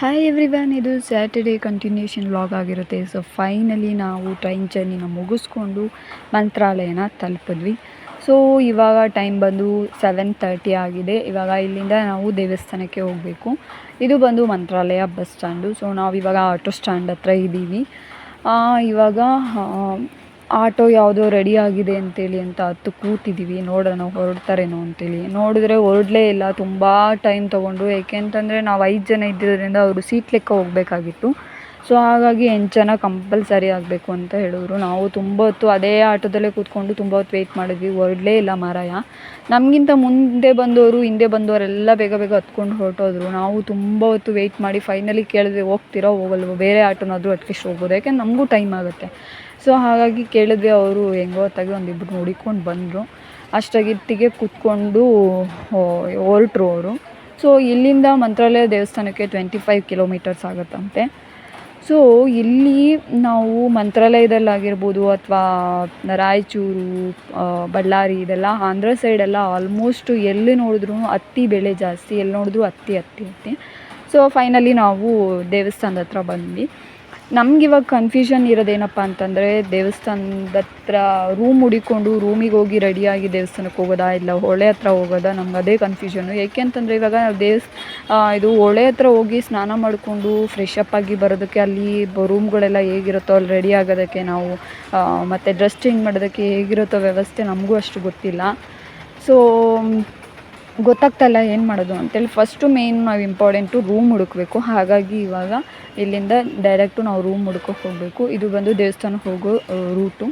Hi everyone ಇದು Saturday continuation vlog ಆಗಿರುತ್ತೆ. So finally ನಾವು ಟ್ರೈನ್ ಜರ್ನಿನ ಮುಗಿಸ್ಕೊಂಡು ಮಂತ್ರಾಲಯನ ತಲುಪಿದ್ವಿ. ಸೊ ಇವಾಗ ಟೈಮ್ ಬಂದು ಸೆವೆನ್ ತರ್ಟಿ ಆಗಿದೆ. ಇವಾಗ ಇಲ್ಲಿಂದ ನಾವು ದೇವಸ್ಥಾನಕ್ಕೆ ಹೋಗಬೇಕು. ಇದು ಬಂದು ಮಂತ್ರಾಲಯ ಬಸ್ ಸ್ಟ್ಯಾಂಡು. ಸೊ ನಾವು ಇವಾಗ ಆಟೋ ಸ್ಟ್ಯಾಂಡ್ ಹತ್ರ ಇದ್ದೀವಿ ಇವಾಗ ಆಟೋ ಯಾವುದೋ ರೆಡಿ ಆಗಿದೆ ಅಂತೇಳಿ ಅಂತ ಹತ್ತು ಕೂತಿದ್ದೀವಿ ನೋಡೋಣ ಹೊರಡ್ತಾರೇನೋ ಅಂತೇಳಿ. ನೋಡಿದ್ರೆ ಹೊರಡಲೇ ಇಲ್ಲ. ತುಂಬ ಟೈಮ್ ತೊಗೊಂಡು. ಏಕೆಂತಂದರೆ ನಾವು ಐದು ಜನ ಇದ್ದಿರೋದ್ರಿಂದ ಅವರು ಸೀಟ್ ಲೆಕ್ಕ ಹೋಗಬೇಕಾಗಿತ್ತು. ಸೊ ಹಾಗಾಗಿ ಎಂಟು ಜನ ಕಂಪಲ್ಸರಿ ಆಗಬೇಕು ಅಂತ ಹೇಳಿದ್ರು ನಾವು ತುಂಬ ಹೊತ್ತು ಅದೇ ಆಟೋದಲ್ಲೇ ಕೂತ್ಕೊಂಡು ತುಂಬ ಹೊತ್ತು ವೆಯ್ಟ್ ಮಾಡಿದ್ವಿ. ಹೊರಡಲೇ ಇಲ್ಲ ಮಾರಾಯ. ನಮಗಿಂತ ಮುಂದೆ ಬಂದವರು ಹಿಂದೆ ಬಂದವರೆಲ್ಲ ಬೇಗ ಬೇಗ ಹತ್ಕೊಂಡು ಹೊರಟೋದ್ರು. ನಾವು ತುಂಬ ಹೊತ್ತು ವೆಯ್ಟ್ ಮಾಡಿ ಫೈನಲಿ ಕೇಳಿದ್ವಿ, ಹೋಗ್ತೀರಾ, ಹೋಗಲ್ವೋ? ಬೇರೆ ಆಟೋನಾದರೂ ಅಟ್ಲೀಸ್ಟ್ ಹೋಗ್ಬೋದು. ಯಾಕೆಂದ್ರೆ ನಮಗೂ ಟೈಮ್ ಆಗುತ್ತೆ. ಸೊ ಹಾಗಾಗಿ ಕೇಳಿದ್ವಿ ಅವರು ಹೆಂಗೋ ಹೊತ್ತಾಗಿ ಒಂದಿಬ್ಬರು ನೋಡಿಕೊಂಡು ಬಂದರು. ಅಷ್ಟಾಗಿತ್ತಿಗೆ ಕೂತ್ಕೊಂಡು ಹೊರಟ್ರು ಅವರು. ಸೊ ಇಲ್ಲಿಂದ ಮಂತ್ರಾಲಯ ದೇವಸ್ಥಾನಕ್ಕೆ ಟ್ವೆಂಟಿ ಫೈವ್ ಕಿಲೋಮೀಟರ್ಸ್ ಆಗುತ್ತಂತೆ. ಸೊ ಇಲ್ಲಿ ನಾವು ಮಂತ್ರಾಲಯದಲ್ಲಾಗಿರ್ಬೋದು ಅಥವಾ ರಾಯಚೂರು ಬಳ್ಳಾರಿ ಇದೆಲ್ಲ ಆಂಧ್ರ ಸೈಡೆಲ್ಲ ಆಲ್ಮೋಸ್ಟ್ ಎಲ್ಲಿ ನೋಡಿದ್ರು ಹತ್ತಿ ಬೆಳೆ ಜಾಸ್ತಿ, ಎಲ್ಲಿ ನೋಡಿದ್ರು ಹತ್ತಿ ಹತ್ತಿ ಹತ್ತಿ ಸೊ ಫೈನಲಿ ನಾವು ದೇವಸ್ಥಾನದ ಹತ್ರ ಬಂದ್ವಿ. ನಮ್ಗೆ ಇವಾಗ ಕನ್ಫ್ಯೂಷನ್ ಇರೋದೇನಪ್ಪ ಅಂತಂದರೆ ದೇವಸ್ಥಾನದ ಹತ್ರ ರೂಮ್ ಹುಡಿಕೊಂಡು ರೂಮಿಗೆ ಹೋಗಿ ರೆಡಿಯಾಗಿ ದೇವಸ್ಥಾನಕ್ಕೆ ಹೋಗೋದಾ ಇಲ್ಲ ಹೊಳೆ ಹತ್ರ ಹೋಗೋದಾ? ನಮ್ಗೆ ಅದೇ ಕನ್ಫ್ಯೂಷನ್ನು ಏಕೆ ಅಂತಂದರೆ ಇವಾಗ ನಾವು ದೇವಸ್ ಇದು ಹೊಳೆ ಹತ್ರ ಹೋಗಿ ಸ್ನಾನ ಮಾಡಿಕೊಂಡು ಫ್ರೆಶ್ ಅಪ್ ಆಗಿ ಬರೋದಕ್ಕೆ ಅಲ್ಲಿ ರೂಮ್ಗಳೆಲ್ಲ ಹೇಗಿರುತ್ತೋ ಅಲ್ಲಿ ರೆಡಿ ಆಗೋದಕ್ಕೆ ನಾವು ಮತ್ತು ಡ್ರೆಸ್ ಚೇಂಜ್ ಮಾಡೋದಕ್ಕೆ ಹೇಗಿರುತ್ತೋ ವ್ಯವಸ್ಥೆ ನಮಗೂ ಅಷ್ಟು ಗೊತ್ತಿಲ್ಲ. ಸೊ ಗೊತ್ತಾಗ್ತಾ ಇಲ್ಲ ಏನು ಮಾಡೋದು ಅಂತೇಳಿ ಫಸ್ಟು ಮೇನ್ ನಾವು ಇಂಪಾರ್ಟೆಂಟು ರೂಮ್ ಹುಡುಕಬೇಕು. ಹಾಗಾಗಿ ಇವಾಗ ಇಲ್ಲಿಂದ ಡೈರೆಕ್ಟು ನಾವು ರೂಮ್ ಹುಡ್ಕೋಕೆ ಹೋಗಬೇಕು. ಇದು ಬಂದು ದೇವಸ್ಥಾನಕ್ಕೆ ಹೋಗೋ ರೂಟು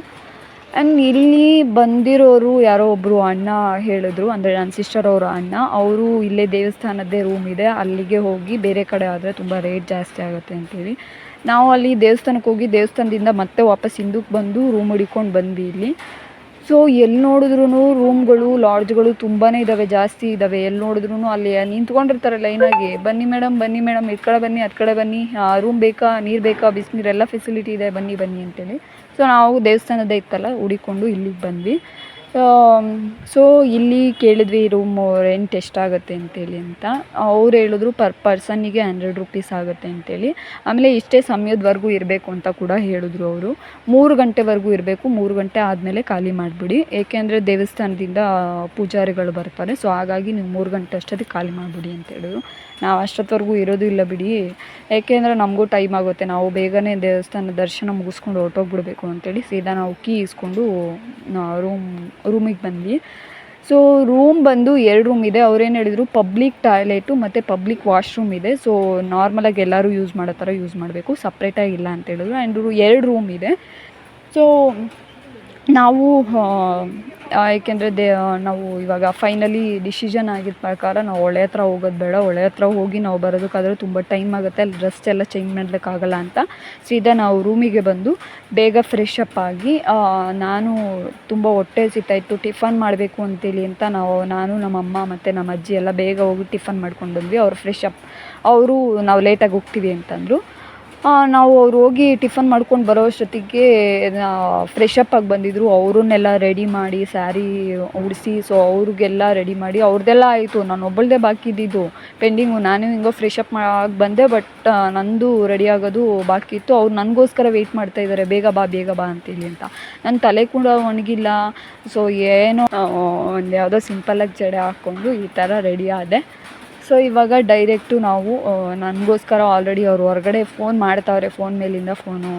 ಆ್ಯಂಡ್ ಇಲ್ಲಿ ಬಂದಿರೋರು ಯಾರೋ ಒಬ್ಬರು ಅಣ್ಣ ಹೇಳಿದ್ರು. ಅಂದರೆ ನನ್ನ ಸಿಸ್ಟರ್ ಅವರ ಅಣ್ಣ. ಅವರು ಇಲ್ಲೇ ದೇವಸ್ಥಾನದ್ದೇ ರೂಮ್ ಇದೆ. ಅಲ್ಲಿಗೆ ಹೋಗಿ ಬೇರೆ ಕಡೆ ಆದರೆ ತುಂಬ ರೇಟ್ ಜಾಸ್ತಿ ಆಗುತ್ತೆ ಅಂತೇಳಿ. ನಾವು ಅಲ್ಲಿ ದೇವಸ್ಥಾನಕ್ಕೆ ಹೋಗಿ ದೇವಸ್ಥಾನದಿಂದ ಮತ್ತೆ ವಾಪಸ್ ಹಿಂದಕ್ಕೆ ಬಂದು ರೂಮ್ ಹುಡಿಕೊಂಡು ಬಂದ್ವಿ ಇಲ್ಲಿ. ಸೊ ಎಲ್ಲಿ ನೋಡಿದ್ರು ರೂಮ್ಗಳು ಲಾಡ್ಜ್ಗಳು ತುಂಬಾ ಇದ್ದಾವೆ ಜಾಸ್ತಿ ಇದ್ದಾವೆ ಎಲ್ಲಿ ನೋಡಿದ್ರು ಅಲ್ಲಿ ನಿಂತ್ಕೊಂಡಿರ್ತಾರೆ ಲೈನಾಗಿ ಬನ್ನಿ ಮೇಡಮ್ ಬನ್ನಿ ಮೇಡಮ್ ಈ ಕಡೆ ಬನ್ನಿ, ಅದು ಕಡೆ ಬನ್ನಿ. ರೂಮ್ ಬೇಕಾ, ನೀರು ಬೇಕಾ ಬಿಸಿನೀರು ಎಲ್ಲ ಫೆಸಿಲಿಟಿ ಇದೆ, ಬನ್ನಿ ಬನ್ನಿ ಅಂತೇಳಿ. ಸೊ ನಾವು ದೇವಸ್ಥಾನದ ಇತ್ತಲ್ಲ ಹುಡಿಕೊಂಡು ಇಲ್ಲಿಗೆ ಬಂದ್ವಿ. ಸೊ ಇಲ್ಲಿ ಕೇಳಿದ್ವಿ ರೂಮು ರೆಂಟ್ ಎಷ್ಟಾಗುತ್ತೆ ಅಂತೇಳಿ ಅಂತ. ಅವ್ರು ಹೇಳಿದ್ರು ಪರ್ ಪರ್ಸನ್ನಿಗೆ ಹಂಡ್ರೆಡ್ ರುಪೀಸ್ ಆಗುತ್ತೆ ಅಂತೇಳಿ. ಆಮೇಲೆ ಇಷ್ಟೇ ಸಮಯದವರೆಗೂ ಇರಬೇಕು ಅಂತ ಕೂಡ ಹೇಳಿದ್ರು ಅವರು. ಮೂರು ಗಂಟೆವರೆಗೂ ಇರಬೇಕು, ಮೂರು ಗಂಟೆ ಆದಮೇಲೆ ಖಾಲಿ ಮಾಡಿಬಿಡಿ. ಏಕೆಂದರೆ ದೇವಸ್ಥಾನದಿಂದ ಪೂಜಾರಿಗಳು ಬರ್ತಾರೆ ಸೊ ಹಾಗಾಗಿ ನೀವು ಮೂರು ಗಂಟೆ ಅಷ್ಟೊತ್ತಿಗೆ ಖಾಲಿ ಮಾಡಿಬಿಡಿ ಅಂತ ಹೇಳಿದ್ರು. ನಾವು ಅಷ್ಟೊತ್ತವರೆಗೂ ಇರೋದು ಇಲ್ಲ ಬಿಡಿ. ಏಕೆಂದರೆ ನಮಗೂ ಟೈಮ್ ಆಗುತ್ತೆ. ನಾವು ಬೇಗನೆ ದೇವಸ್ಥಾನ ದರ್ಶನ ಮುಗಿಸ್ಕೊಂಡು ಹೊರಟೋಗ್ಬಿಡ್ಬೇಕು ಅಂತೇಳಿ ಸೀದಾ ನಾವು ಕೀ ಇಸ್ಕೊಂಡು ರೂಮ್ ರೂಮಿಗೆ ಬಂದ್ವಿ. ಸೊ ರೂಮ್ ಬಂದು ಎರಡು ರೂಮ್ ಇದೆ. ಅವ್ರೇನು ಹೇಳಿದ್ರು? ಪಬ್ಲಿಕ್ ಟಾಯ್ಲೆಟು ಮತ್ತು ಪಬ್ಲಿಕ್ ವಾಶ್ರೂಮ್ ಇದೆ. ಸೊ ನಾರ್ಮಲಾಗಿ ಎಲ್ಲರೂ ಯೂಸ್ ಮಾಡೋ ಥರ ಯೂಸ್ ಮಾಡಬೇಕು. ಸಪ್ರೇಟಾಗಿ ಇಲ್ಲ ಅಂತ ಹೇಳಿದ್ರು. ಆ್ಯಂಡ್ ಎರಡು ರೂಮ್ ಇದೆ. ಸೊ ನಾವು ಏಕೆಂದರೆ ದೇ, ನಾವು ಇವಾಗ ಫೈನಲಿ ಡಿಸಿಷನ್ ಆಗಿದ್ದ ಪ್ರಕಾರ ನಾವು ಹೊಳೆ ಹತ್ರ ಹೋಗೋದು ಬೇಡ. ಹೊಳೆ ಹತ್ರ ಹೋಗಿ ನಾವು ಬರೋದಕ್ಕಾದ್ರೆ ತುಂಬ ಟೈಮ್ ಆಗುತ್ತೆ. ಅಲ್ಲಿ ಡ್ರೆಸ್ ಎಲ್ಲ ಚೇಂಜ್ ಮಾಡಲಿಕ್ಕಾಗಲ್ಲ ಅಂತ. ಸೀದಾ ನಾವು ರೂಮಿಗೆ ಬಂದು ಬೇಗ ಫ್ರೆಶ್ ಆಗಿ ನಾನು ತುಂಬ ಹೊಟ್ಟೆ ಸಿಗ್ತಾಯಿತ್ತು ಟಿಫನ್ ಮಾಡಬೇಕು ಅಂತೇಳಿ ಅಂತ ನಾವು, ನಾನು ನಮ್ಮ ಅಮ್ಮ ಮತ್ತು ನಮ್ಮ ಅಜ್ಜಿ ಎಲ್ಲ ಬೇಗ ಹೋಗಿ ಟಿಫನ್ ಮಾಡ್ಕೊಂಡು ಬಂದ್ವಿ. ಅವ್ರು ಫ್ರೆಶ್ ಅಪ್ ಅವರು ನಾವು ಲೇಟಾಗಿ ಹೋಗ್ತೀವಿ ಅಂತಂದರು. ನಾವು ಅವ್ರು ಹೋಗಿ ಟಿಫನ್ ಮಾಡ್ಕೊಂಡು ಬರೋ ಅಷ್ಟೊತ್ತಿಗೆ ಫ್ರೆಶ್ ಆಗಿ ಬಂದಿದ್ದರು ಅವ್ರನ್ನೆಲ್ಲ ರೆಡಿ ಮಾಡಿ ಸ್ಯಾರಿ ಉಡಿಸಿ ಸೊ ಅವ್ರಿಗೆಲ್ಲ ರೆಡಿ ಮಾಡಿ ಅವ್ರದ್ದೆಲ್ಲ ಆಯಿತು. ನಾನು ಒಬ್ಬಳದೇ ಬಾಕಿ ಇದ್ದಿದ್ದು. ಪೆಂಡಿಂಗು ನಾನು ಹಿಂಗೋ ಫ್ರೆಶ್ ಆಗಿ ಬಂದೆ ಬಟ್ ನಂದು ರೆಡಿ ಆಗೋದು ಬಾಕಿ ಇತ್ತು. ಅವ್ರು ನನಗೋಸ್ಕರ ವೆಯ್ಟ್ ಮಾಡ್ತಾ ಇದ್ದಾರೆ ಬೇಗ ಬಾ ಬೇಗ ಬಾ ಅಂತೇಳಿ ಅಂತ. ನನ್ನ ತಲೆ ಕೂಡ ಒಣಗಿಲ್ಲ. ಸೊ ಏನೋ ಒಂದು ಯಾವುದೋ ಸಿಂಪಲಾಗಿ ಜಡೆ ಹಾಕ್ಕೊಂಡು ಈ ಥರ ರೆಡಿ ಆದೆ. ಸೊ ಇವಾಗ ಡೈರೆಕ್ಟು ನಾವು ನನಗೋಸ್ಕರ ಆಲ್ರೆಡಿ ಅವರು ಹೊರಗಡೆ ಫೋನ್ ಮಾಡ್ತಾವ್ರೆ ಫೋನ್ ಮೇಲಿಂದ ಫೋನು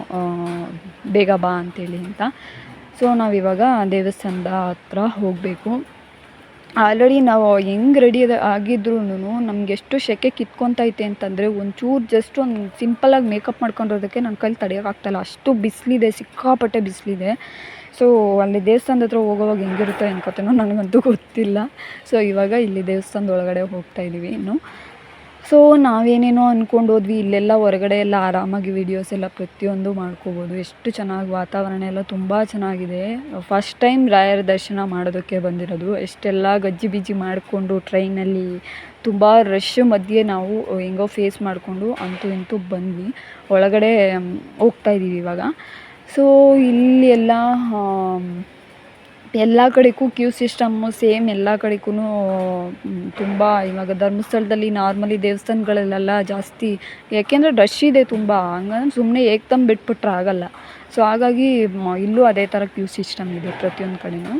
ಬೇಗ ಬಾ ಅಂತೇಳಿ ಅಂತ. ಸೊ ನಾವಿವಾಗ ದೇವಸ್ಥಾನದ ಹತ್ರ ಹೋಗಬೇಕು. ಆಲ್ರೆಡಿ ನಾವು ಹೆಂಗೆ ರೆಡಿ ಆಗಿದ್ರೂ ನಮ್ಗೆ ಎಷ್ಟು ಸೆಕೆ ಕಿತ್ಕೊತೈತೆ ಅಂತಂದರೆ ಒಂಚೂರು ಜಸ್ಟ್ ಒಂದು ಸಿಂಪಲಾಗಿ ಮೇಕಪ್ ಮಾಡ್ಕೊಂಡಿರೋದಕ್ಕೆ ನನ್ನ ಕೈಲಿ ತಡೆಯೋಕ್ಕಾಗ್ತಾಯಿಲ್ಲ ಅಷ್ಟು ಬಿಸಿಲಿದೆ, ಸಿಕ್ಕಾಪಟ್ಟೆ ಬಿಸಿಲಿದೆ. ಸೊ ಅಲ್ಲಿ ದೇವಸ್ಥಾನದ ಹತ್ರ ಹೋಗೋವಾಗ ಹೆಂಗಿರುತ್ತೋ ಅನ್ಕೋತೇನೋ ನನಗಂತೂ ಗೊತ್ತಿಲ್ಲ. ಸೊ ಇವಾಗ ಇಲ್ಲಿ ದೇವಸ್ಥಾನದ ಒಳಗಡೆ ಹೋಗ್ತಾ ಇದ್ದೀವಿ ಇನ್ನು. ಸೊ ನಾವೇನೇನೋ ಅಂದ್ಕೊಂಡು ಹೋದ್ವಿ, ಇಲ್ಲೆಲ್ಲ ಹೊರಗಡೆ ಎಲ್ಲ ಆರಾಮಾಗಿ ವೀಡಿಯೋಸ್ ಎಲ್ಲ ಪ್ರತಿಯೊಂದು ಮಾಡ್ಕೋಬೋದು. ಎಷ್ಟು ಚೆನ್ನಾಗಿ ವಾತಾವರಣ ಎಲ್ಲ ತುಂಬ ಚೆನ್ನಾಗಿದೆ. ಫಸ್ಟ್ ಟೈಮ್ ರಾಯರ ದರ್ಶನ ಮಾಡೋದಕ್ಕೆ ಬಂದಿರೋದು. ಎಷ್ಟೆಲ್ಲ ಗಜ್ಜಿ ಬಿಜ್ಜಿ ಮಾಡಿಕೊಂಡು ಟ್ರೈನಲ್ಲಿ ತುಂಬ ರಶ್ ಮಧ್ಯೆ ನಾವು ಹೆಂಗೋ ಫೇಸ್ ಮಾಡಿಕೊಂಡು ಅಂತೂ ಇಂತೂ ಬಂದ್ವಿ. ಒಳಗಡೆ ಹೋಗ್ತಾ ಇದ್ದೀವಿ ಇವಾಗ. ಸೊ ಇಲ್ಲಿ ಎಲ್ಲ ಎಲ್ಲ ಕಡೆಗೂ ಕ್ಯೂ ಸಿಸ್ಟಮ್ಮು ಸೇಮ್ ಎಲ್ಲ ಕಡೆಗೂ ತುಂಬ ಇವಾಗ ಧರ್ಮಸ್ಥಳದಲ್ಲಿ ನಾರ್ಮಲಿ ದೇವಸ್ಥಾನಗಳಲ್ಲೆಲ್ಲ ಜಾಸ್ತಿ, ಯಾಕೆಂದರೆ ರಶ್ ಇದೆ ತುಂಬ, ಹಂಗಂದ್ರೆ ಸುಮ್ಮನೆ ಏಕ್ ತಮ್ಮ ಬಿಟ್ಬಿಟ್ರೆ ಆಗಲ್ಲ. ಸೊ ಹಾಗಾಗಿ ಇಲ್ಲೂ ಅದೇ ಥರ ಕ್ಯೂ ಸಿಸ್ಟಮ್ ಇದೆ ಪ್ರತಿಯೊಂದು ಕಡೆಯೂ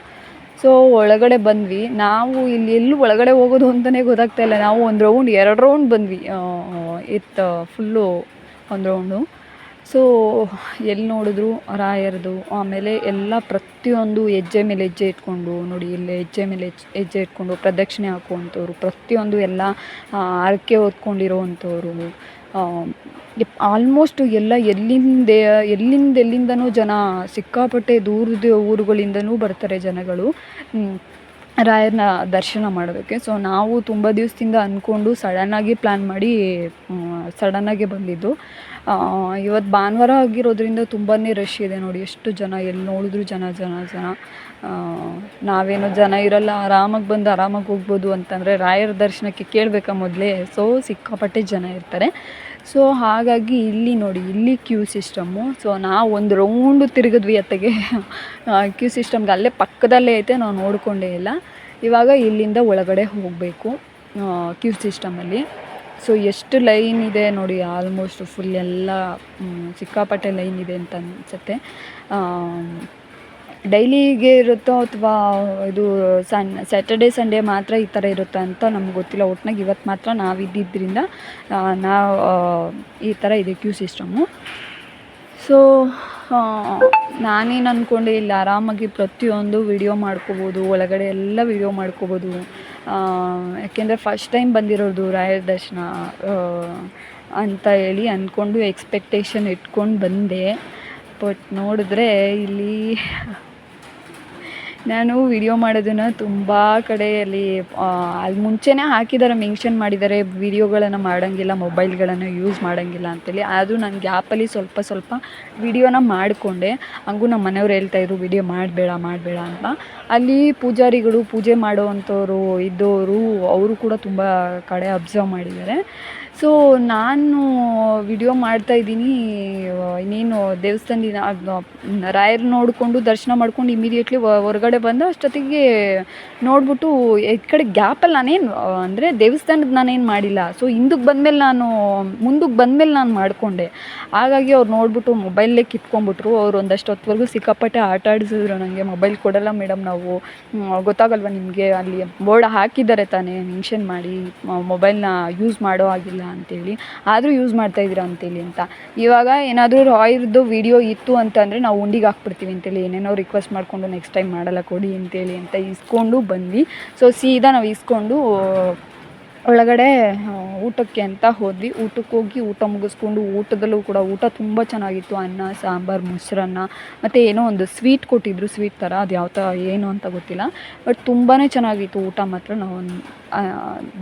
ಸೊ ಒಳಗಡೆ ಬಂದ್ವಿ. ನಾವು ಇಲ್ಲಿ ಎಲ್ಲೂ ಒಳಗಡೆ ಹೋಗೋದು ಅಂತಲೇ ಗೊತ್ತಾಗ್ತಾ ಇಲ್ಲ. ನಾವು ಒಂದು ರೌಂಡ್ ಎರಡು ರೌಂಡ್ ಬಂದ್ವಿ. ಇತ್ತು ಫುಲ್ಲು ಒಂದು ರೌಂಡು ಸೊ ಎಲ್ಲಿ ನೋಡಿದ್ರು? ರಾಯರದು. ಆಮೇಲೆ ಎಲ್ಲ ಪ್ರತಿಯೊಂದು ಹೆಜ್ಜೆ ಮೇಲೆ ಹೆಜ್ಜೆ ಇಟ್ಕೊಂಡು, ನೋಡಿ, ಇಲ್ಲಿ ಹೆಜ್ಜೆ ಮೇಲೆ ಹೆಜ್ ಹೆಜ್ಜೆ ಇಟ್ಕೊಂಡು ಪ್ರದಕ್ಷಿಣೆ ಹಾಕುವಂಥವ್ರು, ಪ್ರತಿಯೊಂದು ಎಲ್ಲ ಆರಕೆ ಹೊತ್ಕೊಂಡಿರೋವಂಥವ್ರು. ಆಲ್ಮೋಸ್ಟ್ ಎಲ್ಲ ಎಲ್ಲಿಂದ ಎಲ್ಲಿಂದ ಎಲ್ಲಿಂದನೂ ಜನ ಸಿಕ್ಕಾಪಟ್ಟೆ ದೂರದ ಊರುಗಳಿಂದನೂ ಬರ್ತಾರೆ ಜನಗಳು. ರಾಯರನ್ನ ದರ್ಶನ ಮಾಡೋದಕ್ಕೆ ಸೊ ನಾವು ತುಂಬ ದಿವಸದಿಂದ ಅಂದ್ಕೊಂಡು ಸಡನ್ನಾಗಿ ಪ್ಲ್ಯಾನ್ ಮಾಡಿ ಸಡನ್ನಾಗಿ ಬಂದಿದ್ದು. ಇವತ್ತು ಭಾನುವಾರ ಆಗಿರೋದ್ರಿಂದ ತುಂಬಾ ರಶ್ ಇದೆ ನೋಡಿ. ಎಷ್ಟು ಜನ ಎಲ್ಲಿ ನೋಡಿದ್ರು ಜನ ಜನ ಜನ. ನಾವೇನೋ ಜನ ಇರಲ್ಲ, ಆರಾಮಾಗಿ ಬಂದು ಆರಾಮಾಗಿ ಹೋಗ್ಬೋದು ಅಂತಂದರೆ ರಾಯರ ದರ್ಶನಕ್ಕೆ ಕೇಳಬೇಕಾ ಮೊದಲೇ? ಸೊ ಸಿಕ್ಕಾಪಟ್ಟೆ ಜನ ಇರ್ತಾರೆ. ಸೊ ಹಾಗಾಗಿ ಇಲ್ಲಿ ನೋಡಿ, ಇಲ್ಲಿ ಕ್ಯೂ ಸಿಸ್ಟಮ್ಮು ಸೊ ನಾವು ಒಂದು ರೌಂಡು ತಿರುಗಿದ್ವಿ ಅತ್ತಗೆ ಕ್ಯೂ ಸಿಸ್ಟಮ್ಗೆ ಅಲ್ಲೇ ಪಕ್ಕದಲ್ಲೇ ಐತೆ, ನಾವು ನೋಡಿಕೊಂಡೇ ಇಲ್ಲ. ಇವಾಗ ಇಲ್ಲಿಂದ ಒಳಗಡೆ ಹೋಗಬೇಕು ಕ್ಯೂ ಸಿಸ್ಟಮಲ್ಲಿ ಸೊ ಎಷ್ಟು ಲೈನ್ ಇದೆ ನೋಡಿ ಆಲ್ಮೋಸ್ಟ್ ಫುಲ್ ಎಲ್ಲ ಸಿಕ್ಕಾಪಟ್ಟೆ ಲೈನ್ ಇದೆ ಅಂತ ಅನಿಸುತ್ತೆ. ಡೈಲಿಗೆ ಇರುತ್ತೋ ಅಥವಾ ಇದು ಸನ್ ಸ್ಯಾಟರ್ಡೇ ಸಂಡೇ ಮಾತ್ರ ಈ ಥರ ಇರುತ್ತಾ ಅಂತ ನಮ್ಗೆ ಗೊತ್ತಿಲ್ಲ. ಒಟ್ನಾಗ ಇವತ್ತು ಮಾತ್ರ ನಾವು ಇದ್ದಿದ್ದರಿಂದ ನಾವು ಈ ಥರ ಇದೆ ಕ್ಯೂ ಸಿಸ್ಟಮು. ಸೊ ನಾನೇನು ಅಂದ್ಕೊಂಡೆ ಇಲ್ಲಿ ಆರಾಮಾಗಿ ಪ್ರತಿಯೊಂದು ವಿಡಿಯೋ ಮಾಡ್ಕೋಬೋದು, ಒಳಗಡೆ ಎಲ್ಲ ವಿಡಿಯೋ ಮಾಡ್ಕೋಬೋದು. ಯಾಕೆಂದರೆ ಫಸ್ಟ್ ಟೈಮ್ ಬಂದಿರೋದು ರಾಯರ ದರ್ಶನ ಅಂತ ಹೇಳಿ ಅಂದ್ಕೊಂಡು ಎಕ್ಸ್ಪೆಕ್ಟೇಷನ್ ಇಟ್ಕೊಂಡು ಬಂದೆ. ಬಟ್ ನೋಡಿದ್ರೆ ಇಲ್ಲಿ ನಾನು ವಿಡಿಯೋ ಮಾಡೋದನ್ನು ತುಂಬ ಕಡೆಯಲ್ಲಿ ಅಲ್ಲಿ ಮುಂಚೆನೇ ಹಾಕಿದ್ದಾರೆ ಮೆನ್ಷನ್ ಮಾಡಿದ್ದಾರೆ ವಿಡಿಯೋಗಳನ್ನು ಮಾಡೋಂಗಿಲ್ಲ ಮೊಬೈಲ್ಗಳನ್ನು ಯೂಸ್ ಮಾಡೋಂಗಿಲ್ಲ ಅಂತೇಳಿ. ಆದರೂ ನಾನು ಗ್ಯಾಪಲ್ಲಿ ಸ್ವಲ್ಪ ಸ್ವಲ್ಪ ವಿಡಿಯೋನ ಮಾಡಿಕೊಂಡೆ. ಹಂಗೂ ನಮ್ಮ ಮನೆಯವ್ರು ಹೇಳ್ತಾಯಿದ್ರು ವಿಡಿಯೋ ಮಾಡಬೇಡ ಮಾಡಬೇಡ ಅಂತ. ಅಲ್ಲಿ ಪೂಜಾರಿಗಳು ಪೂಜೆ ಮಾಡುವಂಥವ್ರು ಇದ್ದವರು ಅವರು ಕೂಡ ತುಂಬ ಕಡೆ ಅಬ್ಸರ್ವ್ ಮಾಡಿದ್ದಾರೆ ಸೊ ನಾನು ವಿಡಿಯೋ ಮಾಡ್ತಾಯಿದ್ದೀನಿ ಇನ್ನೇನು ದೇವಸ್ಥಾನದಿಂದ ರಾಯರ್ ನೋಡಿಕೊಂಡು ದರ್ಶನ ಮಾಡ್ಕೊಂಡು ಇಮಿಡಿಯೇಟ್ಲಿ ಹೊರಗಡೆ ಬಂದು ಅಷ್ಟೊತ್ತಿಗೆ ನೋಡಿಬಿಟ್ಟು ಈ ಕಡೆ ಗ್ಯಾಪಲ್ಲಿ ನಾನೇನು, ಅಂದರೆ ದೇವಸ್ಥಾನದ ನಾನೇನು ಮಾಡಿಲ್ಲ. ಸೊ ಹಿಂದಕ್ಕೆ ಬಂದಮೇಲೆ ನಾನು ಮುಂದಕ್ಕೆ ಬಂದಮೇಲೆ ನಾನು ಮಾಡಿಕೊಂಡೆ. ಹಾಗಾಗಿ ಅವ್ರು ನೋಡಿಬಿಟ್ಟು ಮೊಬೈಲೇ ಕಿತ್ಕೊಂಡ್ಬಿಟ್ರು. ಅವ್ರು ಒಂದಷ್ಟು ಹೊತ್ವರೆಗೂ ಸಿಕ್ಕಾಪಟ್ಟೆ ಆಟ ಆಡಿಸಿದ್ರು ನನಗೆ ಮೊಬೈಲ್ ಕೊಡಲ್ಲ ಮೇಡಮ್ ನಾವು. ಗೊತ್ತಾಗಲ್ವ ನಿಮಗೆ? ಅಲ್ಲಿ ಬೋರ್ಡ್ ಹಾಕಿದ್ದಾರೆ ತಾನೇ, ಮೆನ್ಷನ್ ಮಾಡಿ. ಮೊಬೈಲ್ನ ಯೂಸ್ ಮಾಡೋ ಹಾಗಿಲ್ಲ. ಅಂತೇಳಿ. ಆದರೂ ಯೂಸ್ ಮಾಡ್ತಾಯಿದ್ದೀರಾ ಅಂತೇಳಿ ಅಂತ. ಇವಾಗ ಏನಾದರೂ ರಾಯರ್ದು ವಿಡಿಯೋ ಇತ್ತು ಅಂತಂದರೆ ನಾವು ಉಂಡಿಗೆ ಹಾಕ್ಬಿಡ್ತೀವಿ ಅಂತೇಳಿ. ಏನೇನೋ ರಿಕ್ವೆಸ್ಟ್ ಮಾಡಿಕೊಂಡು ನೆಕ್ಸ್ಟ್ ಟೈಮ್ ಮಾಡಲ್ಲ ಕೊಡಿ ಅಂತೇಳಿ ಅಂತ ಇಸ್ಕೊಂಡು ಬಂದ್ವಿ. ಸೊ ಸೀದಾ ನಾವು ಇಸ್ಕೊಂಡು ಒಳಗಡೆ ಊಟಕ್ಕೆ ಅಂತ ಹೋದ್ವಿ. ಊಟಕ್ಕೆ ಹೋಗಿ ಊಟ ಮುಗಿಸ್ಕೊಂಡು ಊಟದಲ್ಲೂ ಕೂಡ ಊಟ ತುಂಬ ಚೆನ್ನಾಗಿತ್ತು. ಅನ್ನ, ಸಾಂಬಾರು, ಮೊಸರನ್ನ, ಮತ್ತು ಏನೋ ಒಂದು ಸ್ವೀಟ್ ಕೊಟ್ಟಿದ್ದರು ಸ್ವೀಟ್ ಥರ. ಅದು ಯಾವ ಥರ ಏನು ಅಂತ ಗೊತ್ತಿಲ್ಲ. ಬಟ್ ತುಂಬಾ ಚೆನ್ನಾಗಿತ್ತು ಊಟ ಮಾತ್ರ. ನಾವು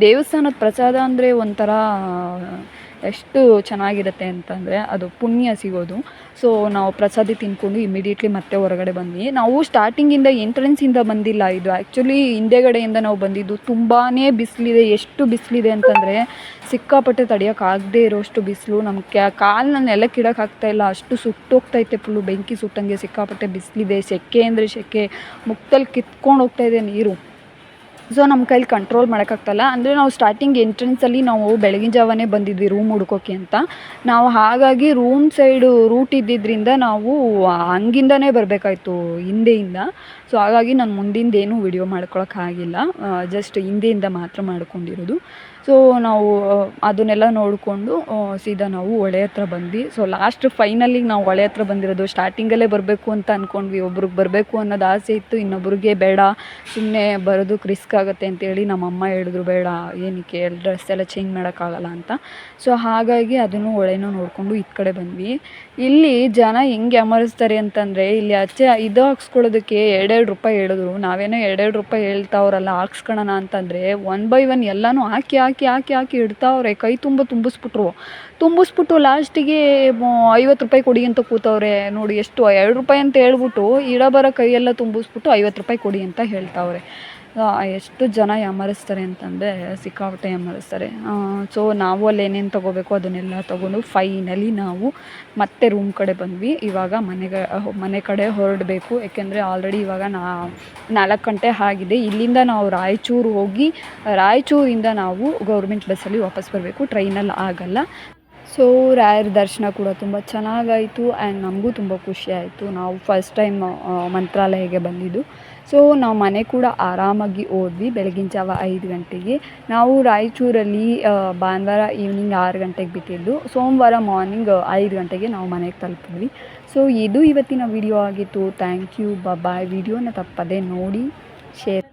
ದೇವಸ್ಥಾನದ ಪ್ರಸಾದ ಅಂದರೆ ಒಂಥರ ಎಷ್ಟು ಚೆನ್ನಾಗಿರುತ್ತೆ ಅಂತಂದರೆ ಅದು ಪುಣ್ಯ ಸಿಗೋದು. ಸೊ ನಾವು ಪ್ರಸಾದಿ ತಿಂದ್ಕೊಂಡು ಇಮಿಡಿಯೇಟ್ಲಿ ಮತ್ತೆ ಹೊರಗಡೆ ಬಂದ್ವಿ. ನಾವು ಸ್ಟಾರ್ಟಿಂಗಿಂದ ಎಂಟ್ರೆನ್ಸಿಂದ ಬಂದಿಲ್ಲ ಇದು. ಆ್ಯಕ್ಚುಲಿ ಹಿಂದೆಗಡೆಯಿಂದ ನಾವು ಬಂದಿದ್ದು ತುಂಬಾ ಬಿಸಿಲಿದೆ. ಎಷ್ಟು ಬಿಸಿಲಿದೆ ಅಂತಂದರೆ ಸಿಕ್ಕಾಪಟ್ಟೆ ತಡಿಯೋಕ್ಕಾಗದೇ ಇರೋಷ್ಟು ಬಿಸಿಲು. ನಮ್ಮ ಕ್ಯಾ ಕಾಲನ್ನ ನೆಲಕ್ಕೆ ಇಡೋಕೆ ಇಲ್ಲ. ಅಷ್ಟು ಸುಟ್ಟೋಗ್ತೈತೆ ಫುಲ್ಲು ಬೆಂಕಿ ಸುಟ್ಟಂಗೆ ಸಿಕ್ಕಾಪಟ್ಟೆ ಬಿಸಿಲಿದೆ. ಸೆಕೆ ಅಂದರೆ ಸೆಕೆ. ಮುಕ್ತಲ್ಲಿ ಕಿತ್ಕೊಂಡು ಹೋಗ್ತಾಯಿದೆ ನೀರು. ಸೊ ನಮ್ಮ ಕೈಲಿ ಕಂಟ್ರೋಲ್ ಮಾಡೋಕ್ಕಾಗ್ತಲ್ಲ. ಅಂದರೆ ನಾವು ಸ್ಟಾರ್ಟಿಂಗ್ ಎಂಟ್ರೆನ್ಸಲ್ಲಿ ನಾವು ಬೆಳಗಿನ ಜಾವನೇ ಬಂದಿದ್ವಿ ರೂಮ್ ಹುಡ್ಕೋಕ್ಕೆ ಅಂತ. ನಾವು ಹಾಗಾಗಿ ರೂಮ್ ಸೈಡು ರೂಟ್ ಇದ್ದಿದ್ದರಿಂದ ನಾವು ಹಂಗಿಂದನೇ ಬರಬೇಕಾಯ್ತು ಹಿಂದೆಯಿಂದ. ಸೊ ಹಾಗಾಗಿ ನಾನು ಮುಂದಿಂದೇನು ವಿಡಿಯೋ ಮಾಡ್ಕೊಳಕ್ಕಾಗಿಲ್ಲ. ಜಸ್ಟ್ ಹಿಂದೆಯಿಂದ ಮಾತ್ರ ಮಾಡ್ಕೊಂಡಿರೋದು. ಸೊ ನಾವು ಅದನ್ನೆಲ್ಲ ನೋಡಿಕೊಂಡು ಸೀದಾ ನಾವು ಹೊಳೆ ಹತ್ರ ಬಂದ್ವಿ. ಸೊ ಲಾಸ್ಟ್ ಫೈನಲಿಗೆ ನಾವು ಹೊಳೆ ಹತ್ರ ಬಂದಿರೋದು ಸ್ಟಾರ್ಟಿಂಗಲ್ಲೇ ಬರಬೇಕು ಅಂತ ಅಂದ್ಕೊಂಡ್ವಿ ಒಬ್ರಿಗೆ ಬರಬೇಕು ಅನ್ನೋದು ಆಸೆ ಇತ್ತು, ಇನ್ನೊಬ್ರಿಗೆ ಬೇಡ. ಸುಮ್ಮನೆ ಬರೋದಕ್ಕೆ ರಿಸ್ಕ್ ಆಗುತ್ತೆ ಅಂತೇಳಿ ನಮ್ಮ ಅಮ್ಮ ಹೇಳಿದ್ರು, ಬೇಡ, ಏನಕ್ಕೆ? ಡ್ರೆಸ್ ಎಲ್ಲ ಚೇಂಜ್ ಮಾಡೋಕ್ಕಾಗಲ್ಲ ಅಂತ. ಸೊ ಹಾಗಾಗಿ ಅದನ್ನು ಹೊಳೆನೂ ನೋಡಿಕೊಂಡು ಈ ಕಡೆ ಬಂದ್ವಿ. ಇಲ್ಲಿ ಜನ ಹೆಂಗೆ ಅಮರಿಸ್ತಾರೆ ಅಂತಂದರೆ, ಇಲ್ಲಿ ಆಚೆ ಇದು ಹಾಕ್ಸ್ಕೊಳ್ಳೋದಕ್ಕೆ ಎರಡೆರಡು ರೂಪಾಯಿ ಹೇಳಿದ್ರು. ನಾವೇನೋ ಎರಡೆರಡು ರೂಪಾಯಿ ಹೇಳ್ತಾವ್ರಲ್ಲ ಹಾಕ್ಸ್ಕೊಳ್ಳೋಣ ಅಂತಂದರೆ ಒನ್ ಬೈ ಒನ್ ಎಲ್ಲನೂ ಹಾಕಿ ಹಾಕಿ ಹಾಕಿ ಹಾಕಿ ಇಡ್ತಾವ್ರೆ ಕೈ ತುಂಬ ತುಂಬಿಸ್ಬಿಟ್ರು. ತುಂಬಿಸ್ಬಿಟ್ಟು ಲಾಸ್ಟಿಗೆ ಐವತ್ತು ರೂಪಾಯಿ ಕೊಡಿ ಅಂತ ಕೂತವ್ರೆ. ನೋಡಿ, ಎಷ್ಟು, ಎರಡು ರೂಪಾಯಿ ಅಂತ ಹೇಳ್ಬಿಟ್ಟು ಇಡ ಬರೋ ಕೈಯೆಲ್ಲ ತುಂಬಿಸ್ಬಿಟ್ಟು ಐವತ್ತು ರೂಪಾಯಿ ಕೊಡಿ ಅಂತ ಹೇಳ್ತಾವ್ರೆ. ಎಷ್ಟು ಜನ ಯಾಮಾರಿಸ್ತಾರೆ ಅಂತಂದರೆ ಸಿಕ್ಕಾಪಟ್ಟೆ ಯಾಮಾರಿಸ್ತಾರೆ. ಸೊ ನಾವು ಅಲ್ಲಿ ಏನೇನು ತೊಗೋಬೇಕು ಅದನ್ನೆಲ್ಲ ತೊಗೊಂಡು ಫೈನಲಿ ನಾವು ಮತ್ತೆ ರೂಮ್ ಕಡೆ ಬಂದ್ವಿ. ಇವಾಗ ಮನೆಗೆ, ಮನೆ ಕಡೆ ಹೊರಡಬೇಕು. ಏಕೆಂದರೆ ಆಲ್ರೆಡಿ ಇವಾಗ ನಾ, ನಾಲ್ಕು ಗಂಟೆ ಆಗಿದೆ. ಇಲ್ಲಿಂದ ನಾವು ರಾಯಚೂರು ಹೋಗಿ, ರಾಯಚೂರಿಂದ ನಾವು ಗೌರ್ಮೆಂಟ್ ಬಸ್ಸಲ್ಲಿ ವಾಪಸ್ ಬರಬೇಕು. ಟ್ರೈನಲ್ಲಿ ಆಗಲ್ಲ. ಸೊ ರಾಯರ ದರ್ಶನ ಕೂಡ ತುಂಬ ಚೆನ್ನಾಗಾಯಿತು ಆ್ಯಂಡ್ ನಮಗೂ ತುಂಬ ಖುಷಿ ಆಯಿತು ನಾವು ಫಸ್ಟ್ ಟೈಮ್ ಮಂತ್ರಾಲಯಕ್ಕೆ ಬಂದಿದ್ದು. ಸೊ ನಾವು ಮನೆ ಕೂಡ ಆರಾಮಾಗಿ ಹೋದ್ವಿ ಬೆಳಗಿನ ಜಾವ ಐದು ಗಂಟೆಗೆ. ನಾವು ರಾಯಚೂರಲ್ಲಿ ಭಾನುವಾರ ಈವ್ನಿಂಗ್ ಆರು ಗಂಟೆಗೆ ಬಿಟ್ಟಿದ್ದು. ಸೋಮವಾರ ಮಾರ್ನಿಂಗ್ ಐದು ಗಂಟೆಗೆ ನಾವು ಮನೆಗೆ ತಲುಪಿದ್ವಿ. ಸೊ ಇದು ಇವತ್ತಿನ ವಿಡಿಯೋ ಆಗಿತ್ತು. ಥ್ಯಾಂಕ್ ಯು ಬಾಯ್ ವಿಡಿಯೋನ ತಪ್ಪದೆ ನೋಡಿ ಶೇರ್